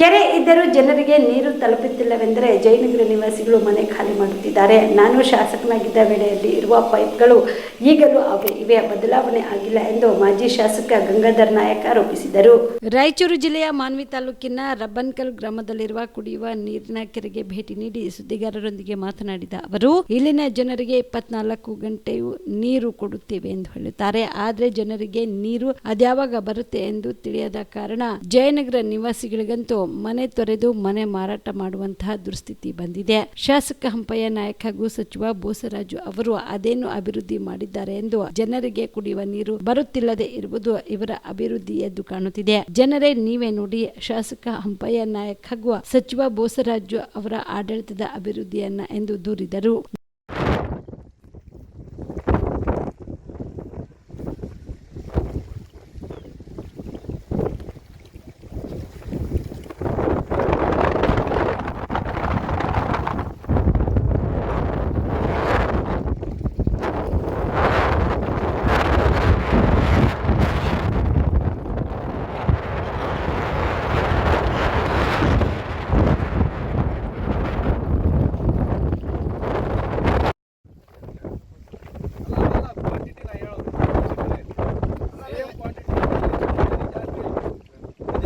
ಕೆರೆ ಇದ್ದರೂ ಜನರಿಗೆ ನೀರು ತಲುಪುತ್ತಿಲ್ಲವೆಂದರೆ ಜಯನಗರ ನಿವಾಸಿಗಳು ಮನೆ ಖಾಲಿ ಮಾಡುತ್ತಿದ್ದಾರೆ. ನಾನು ಶಾಸಕನಾಗಿದ್ದ ವೇಳೆಯಲ್ಲಿ ಇರುವ ಪೈಪ್ಗಳು ಈಗಲೂ ಅವೆ. ಇವೆ. ಬದಲಾವಣೆ ಆಗಿಲ್ಲ ಎಂದು ಮಾಜಿ ಶಾಸಕ ಗಂಗಾಧರ್ ನಾಯಕ್ ಆರೋಪಿಸಿದರು. ರಾಯಚೂರು ಜಿಲ್ಲೆಯ ಮಾನ್ವಿ ತಾಲೂಕಿನ ರಬ್ಬನ್ಕಲ್ ಗ್ರಾಮದಲ್ಲಿರುವ ಕುಡಿಯುವ ನೀರಿನ ಕೆರೆಗೆ ಭೇಟಿ ನೀಡಿ ಸುದ್ದಿಗಾರರೊಂದಿಗೆ ಮಾತನಾಡಿದ ಅವರು, ಇಲ್ಲಿನ ಜನರಿಗೆ ಇಪ್ಪತ್ನಾಲ್ಕು ಗಂಟೆಯೂ ನೀರು ಕೊಡುತ್ತೇವೆ ಎಂದು ಹೇಳುತ್ತಾರೆ. ಆದರೆ ಜನರಿಗೆ ನೀರು ಅದ್ಯಾವಾಗ ಬರುತ್ತೆ ಎಂದು ತಿಳಿಯದ ಕಾರಣ ಜಯನಗರ ನಿವಾಸಿಗಳಿಗಂತೂ ಮನೆ ತೊರೆದು ಮನೆ ಮಾರಾಟ ಮಾಡುವಂತಹ ದುಸ್ಥಿತಿ ಬಂದಿದೆ. ಶಾಸಕ ಹಂಪಯ್ಯ ನಾಯಕ್ ಹಾಗೂ ಸಚಿವ ಬೋಸರಾಜು ಅವರು ಅದೇನು ಅಭಿವೃದ್ಧಿ ಮಾಡಿದ್ದಾರೆ ಎಂದು ಜನರಿಗೆ ಕುಡಿಯುವ ನೀರು ಬರುತ್ತಿಲ್ಲದೆ ಇರುವುದು ಇವರ ಅಭಿವೃದ್ಧಿ ಎದ್ದು ಕಾಣುತ್ತಿದೆ. ಜನರೇ ನೀವೇ ನೋಡಿ, ಶಾಸಕ ಹಂಪಯ್ಯ ನಾಯಕ್ ಹಾಗೂ ಸಚಿವ ಬೋಸರಾಜು ಅವರ ಆಡಳಿತದ ಅಭಿವೃದ್ಧಿಯನ್ನ ಎಂದು ದೂರಿದರು.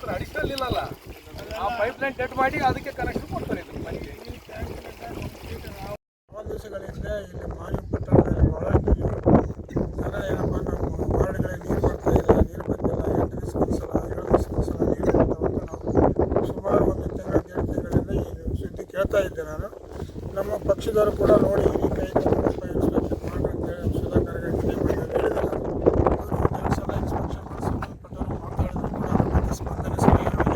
ಮಾಡ್ತಾರೆ ಅಡಿಷನಲ್ ಇಲ್ಲಲ್ಲ. ಆ ಪೈಪ್ ಲೈನ್ ಡೆಡ್ ಮಾಡಿ ಅದಕ್ಕೆ ಕನೆಕ್ಷನ್ ಕೊಡ್ತಾರೆ ಇದ್ರ ಮನೆಗೆ. ದಿವಸಗಳಿಂದ ಇಲ್ಲಿ ಏನಪ್ಪ ನಮ್ಮ ನೀರು ನೀರು ಬಂದಿಲ್ಲ ಎಂಟು ಸಲ ಸಲ ನೀರು ಸುಮಾರು ಒಂದು ತಿಂಗಳ ಈ ಕೇಳ್ತಾ ಇದ್ದೆ ನಾನು. ನಮ್ಮ ಪಕ್ಷದವರು ನೋಡಿ ಈ ರೀತಿ ಐತೆ ನೋಡಪ್ಪ ಇನ್ಸ್ಪೆಕ್ಷನ್ ಮಾಡಿ ಅಂತೇಳಿ ಸುಧಾಕರ್ಗೆ ಟೀಮ್ ಹೇಳಿದ್ದಾರೆ ಅವರು ಒಂದೆರಡು ಸಲ ಇನ್ಸ್ಪೆಕ್ಷನ್ ಮಾಡಿ ಸಂಬಂಧಪಟ್ಟವರು ಮಾತಾಡಿದ್ರು ಕೂಡ ಅದ್ರ ಬಗ್ಗೆ ಸ್ಪಂದನೆ ಸರಿಯಾಗಿ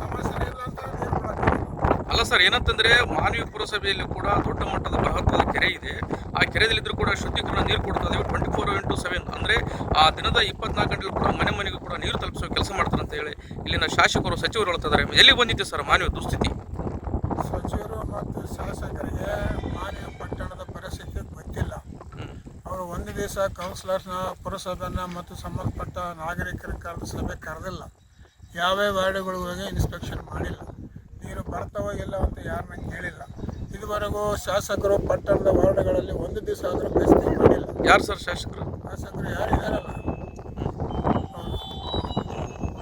ಸಮಸ್ಯೆ ಇಲ್ಲ ಅಂತ ನೀರು ಬಿಡಕ್ಕೆ ಅಲ್ಲ ಸರ್ ಏನಂತಂದ್ರೆ ಮಾನವಿ ಪುರಸಭೆಯಲ್ಲಿ ಕೂಡ ದೊಡ್ಡ ಮಟ್ಟದ ಬೃಹತ್ತಾದ ಕೆರೆ ಇದೆ. ಆ ಕೆರೆಯಲ್ಲಿದ್ದರೂ ಕೂಡ ಶುದ್ಧೀಕರಣ ನೀರು ಕೊಡ್ತಾ ಇದ್ದೀವಿ. ಟ್ವೆಂಟಿ ಫೋರ್ ಇಂಟು ಸೆವೆನ್ ಅಂದ್ರೆ ಆ ದಿನದ ಇಪ್ಪತ್ನಾಲ್ಕು ಗಂಟೆಗಳು ಕೂಡ ಮನೆ ಮನೆಗೂ ಕೂಡ ನೀರು ತಲುಪಿಸೋ ಕೆಲಸ ಮಾಡ್ತಾರೆ ಅಂತ ಹೇಳಿ ಇಲ್ಲಿನ ಶಾಸಕರು ಸಚಿವರು ಹೇಳ್ತಿದ್ದಾರೆ ಎಲ್ಲಿ ಬಂದಿದೆ ಸರ್ ಮಾನವ ದುಸ್ಥಿತಿ? ಸಚಿವರು ಮತ್ತು ಶಾಸಕರಿಗೆ ಮಾನ್ಯ ಪಟ್ಟಣದ ಪರಿಸ್ಥಿತಿ ಗೊತ್ತಿಲ್ಲ. ಅವರು ಒಂದು ದಿವಸ ಕೌನ್ಸಿಲರ್ಸ್ನ ಪುರಸಭೆನ ಮತ್ತು ಸಂಬಂಧಪಟ್ಟ ನಾಗರಿಕರ ಕರೆದ ಸಭೆ ಕರೆದಿಲ್ಲ. ಯಾವ್ಯಾವ ವಾರ್ಡ್ಗಳಿಗೆ ಹೋಗಿ ಇನ್ಸ್ಪೆಕ್ಷನ್ ಮಾಡಿಲ್ಲ. ನೀರು ಬರ್ತಾವೋ ಇಲ್ಲ ಅಂತ ಯಾರು ನಂಗೆ ಕೇಳಿಲ್ಲ. ಇದುವರೆಗೂ ಶಾಸಕರು ಪಟ್ಟಣದ ವಾರ್ಡ್ಗಳಲ್ಲಿ ಒಂದು ದಿವಸ ಆದರೂ ಬೇಸಿಗೆ ಮಾಡಿಲ್ಲ. ಯಾರು ಸರ್ ಶಾಸಕರು? ಶಾಸಕರು ಯಾರು ಇದ್ದಾರಲ್ಲ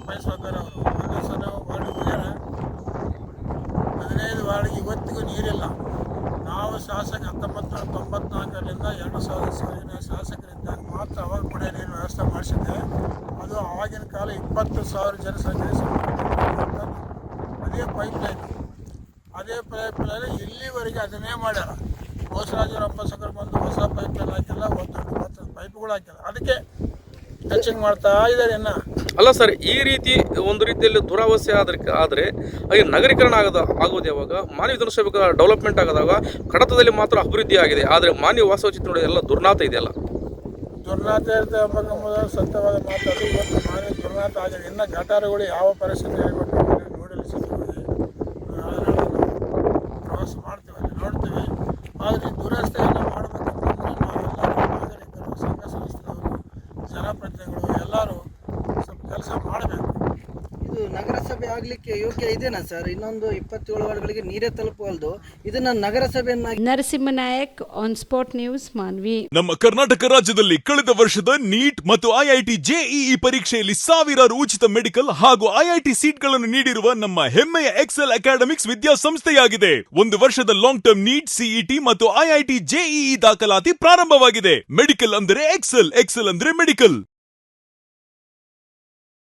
ಮಹೇಶ್ವರ್ ಅವರು. ಒಂದು ದಿವಸ ನಾವು ಹೋಗ್ಯಾರ. ಹದಿನೈದು ವಾರ್ಡ್ಗೆ ಇವತ್ತಿಗೂ ನೀರಿಲ್ಲ. ನಾವು ಶಾಸಕ ಹತ್ತೊಂಬತ್ತು ತೊಂಬತ್ನಾಲ್ಕರಿಂದ ಎರಡು ಸಾವಿರದ ಸಾವಿರ ಶಾಸಕರಿದ್ದಾಗ ಮಾತ್ರ ಅವಾಗ ಕೂಡ ನೀರು ವ್ಯವಸ್ಥೆ ಮಾಡಿಸಿದ್ದೆ. ಅದು ಆಗಿನ ಕಾಲ ಇಪ್ಪತ್ತು ಸಾವಿರ ಜನಸಂಖ್ಯೆ ಅದೇ ಪೈಪ್ ಲೈನ್ ಅದೇ ಪೈಪ್ ಲೈನ್ ಇಲ್ಲಿವರೆಗೆ ಅದನ್ನೇ ಮಾಡ್ಯಾರ. ಬೋಸರಾಜರ ಅಪ್ಪಸಕರು ಬಂದು ಹೊಸ ಪೈಪ್ ಲೈನ್ ಹಾಕಿಲ್ಲ ಒಂದು ಮತ್ತು ಪೈಪ್ಗಳು ಹಾಕಿಲ್ಲ. ಅದಕ್ಕೆ ಟಚಿಂಗ್ ಮಾಡ್ತಾ ಇದ್ದಾರೆ ಇನ್ನ. ಅಲ್ಲ ಸರ್ ಈ ರೀತಿ ಒಂದು ರೀತಿಯಲ್ಲಿ ದುರಾವಸ್ಥೆ ಆದ್ರೆ ಆದರೆ ಹಾಗೆ ನಗರೀಕರಣ ಆಗದ ಆಗೋದು ಯಾವಾಗ? ಮಾನವ ಜನಸೇವಕ ಡೆವಲಪ್ಮೆಂಟ್ ಆಗದಾಗ ಕಡತದಲ್ಲಿ ಮಾತ್ರ ಅಭಿವೃದ್ಧಿ ಆಗಿದೆ. ಆದರೆ ಮಾನವ ವಾಸವ ಚಿತ್ರ ಎಲ್ಲ ದುರ್ನಾತ ಇದೆಯಲ್ಲ ದುರ್ನಾಥ ಇರ್ತದೆ ಎಂಬ ಸತ್ಯವಾದ ಮಾತಾಡಿ ಇವತ್ತು ಮಾನವ ದುರ್ನಾಥ ಆಗಿದೆ. ಇನ್ನು ಗಟಾರಗಳು ಯಾವ ಪರಿಸ್ಥಿತಿ ಆಗಬೇಕು ನಗರಸಭೆ ಆಗ್ಲಿಕ್ಕೆ ಯೋಗ್ಯ ಇದೆನಾ ಸರ್? ಇನ್ನೊಂದು ಇಪ್ಪತ್ತೇಳು ವಾರ್ಡ್ಗಳಿಗೆ ನೀರೇ ತಲುಪವಲ್ದು. ಇದನ್ನ ನಗರಸಭೆಯನ್ನಾಗಿ Narasimhanayak on spot news Manvi ನಮ್ಮ ಕರ್ನಾಟಕ ರಾಜ್ಯದಲ್ಲಿ ಕಳೆದ ವರ್ಷದ ನೀಟ್ ಮತ್ತು ಐಐಟಿ ಜೆಇಇ ಪರೀಕ್ಷೆಯಲ್ಲಿ ಸಾವಿರಾರು ಉಚಿತ ಮೆಡಿಕಲ್ ಹಾಗೂ ಐಐಟಿ ಸೀಟ್ಗಳನ್ನು ನೀಡಿರುವ ನಮ್ಮ ಹೆಮ್ಮೆಯ ಎಕ್ಸೆಲ್ ಅಕಾಡೆಮಿಕ್ಸ್ ವಿದ್ಯಾಸಂಸ್ಥೆಯಾಗಿದೆ. ಒಂದು ವರ್ಷದ ಲಾಂಗ್ ಟರ್ಮ್ ನೀಟ್ ಸಿಇಟಿ ಮತ್ತು ಐಐಟಿ ಜೆಇಇ ದಾಖಲಾತಿ ಪ್ರಾರಂಭವಾಗಿದೆ. ಮೆಡಿಕಲ್ ಅಂದರೆ ಎಕ್ಸೆಲ್ ಎಕ್ಸೆಲ್ ಅಂದ್ರೆ ಮೆಡಿಕಲ್.